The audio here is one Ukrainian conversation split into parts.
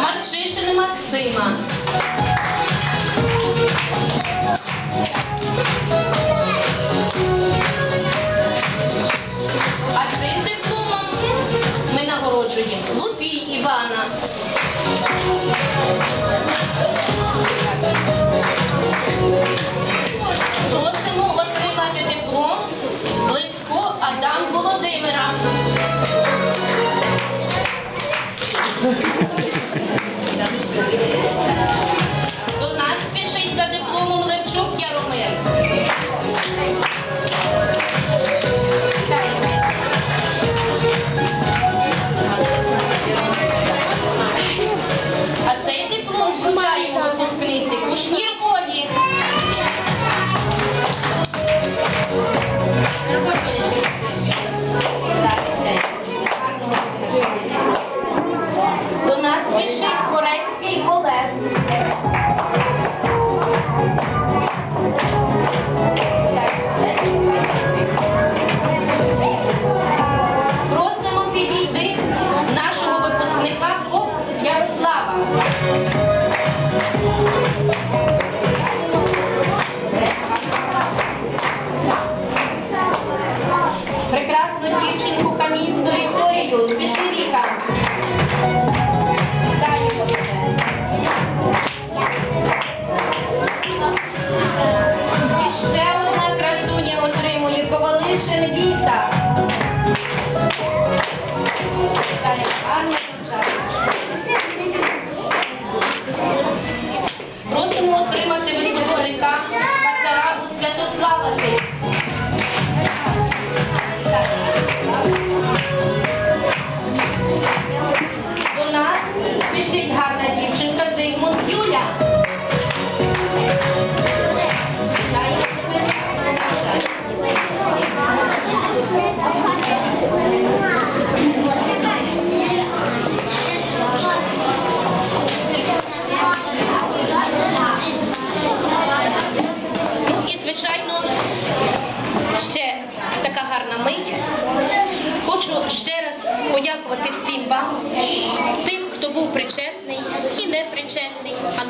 Marxista na Maxima.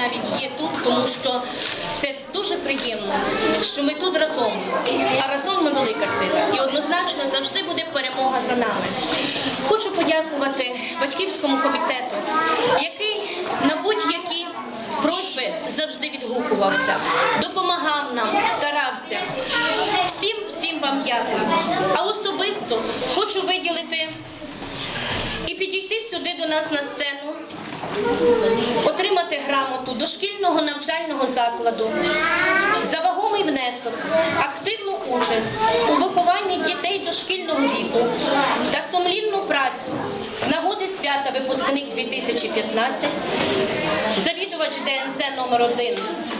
Навіть є тут, тому що це дуже приємно, що ми тут разом, а разом ми велика сила. І однозначно завжди буде перемога за нами. Хочу подякувати батьківському комітету, який на будь-які просьби завжди відгукувався, допомагав нам, старався. Всім, всім вам дякую. А особисто хочу виділити і підійти сюди до нас на сцену, отримати грамоту дошкільного навчального закладу за вагомий внесок, активну участь у вихованні дітей дошкільного віку та сумлінну працю з нагоди свята випускник 2015 завідувач ДНЗ номер 1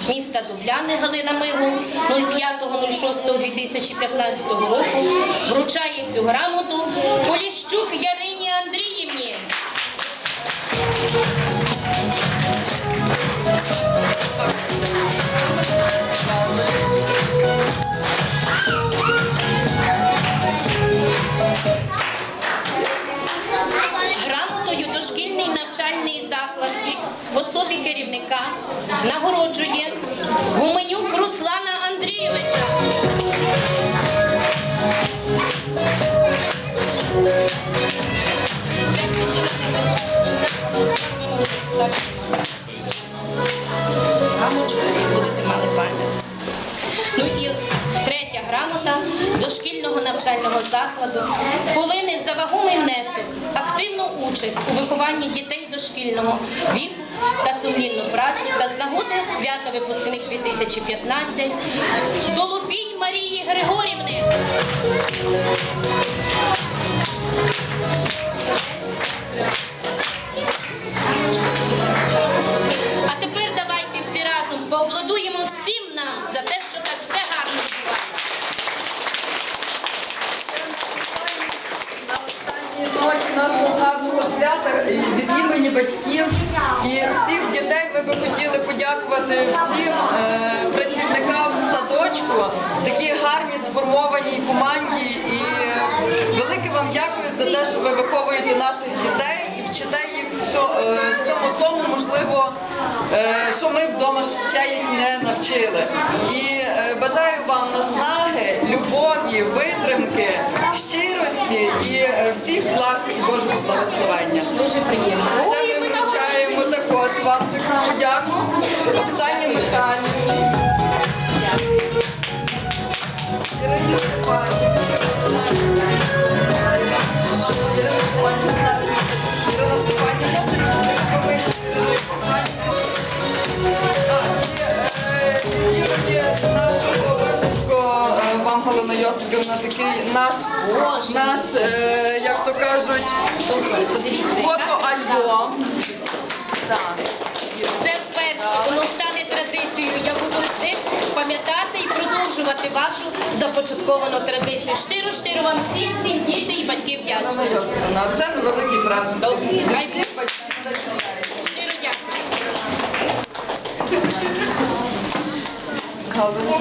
міста Дубляни Галина Мигу 05.06.2015 року вручає цю грамоту Поліщук Ярині Андріївні. Навчальний заклад в особі керівника нагороджує Гуменюк Руслана Андрійовича. Дошкільного віку та сумлінну працю та з нагоди свята випускник 2015 Долупій Марії Григорівни. А тепер давайте всі разом поаплодуємо всім нам за те, що так все гарно ночі нашого свята від імені батьків і всіх дітей ми би хотіли подякувати всім е, працівникам садочку, такій гарній сформованій команді. І велике вам дякую за те, що ви виховуєте наших дітей і вчите їх е, всьому тому, можливо, е, що ми вдома ще їх не навчили. І бажаю вам наснаги, любові, витримки, щирості і е, всіх благ і Божого благословення. Дуже приємно. Це ми вручаємо також вам таку подяку Оксані Михайлівні. Ірині. собі на такий наш, наш е, як то кажуть, фотоальбом. Це вперше, воно стане традицією. Я буду десь пам'ятати і продовжувати вашу започатковану традицію. Щиро, щиро вам всім, всім діти і батьки вдячні. Це невеликий праздник. Для Щиро дякую. Калина.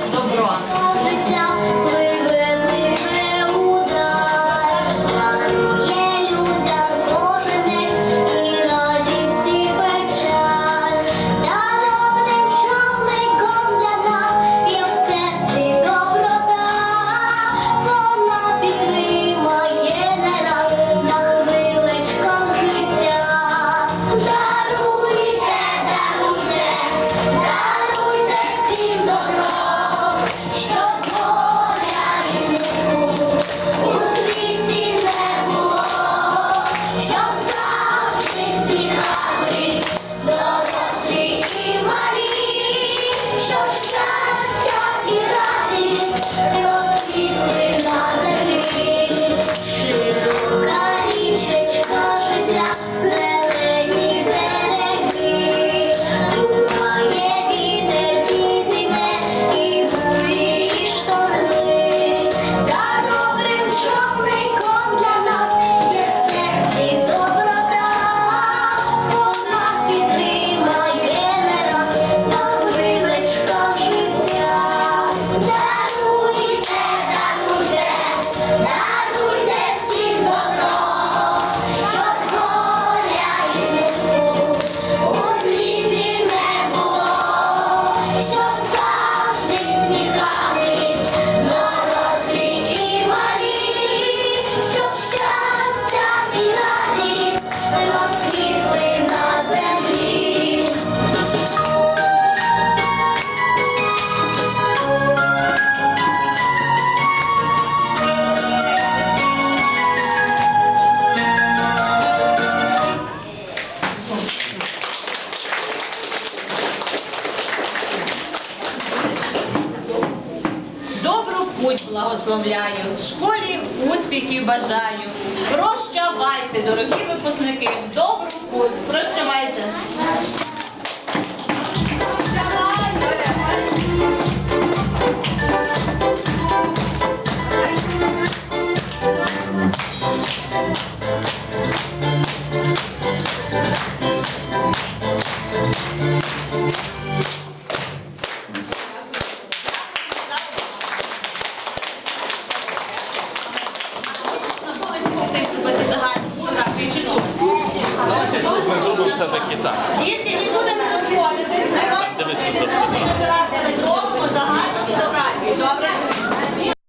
благословляю, в школі успіхів бажаю. Прощавайте, дорогі випускники, в добру путь.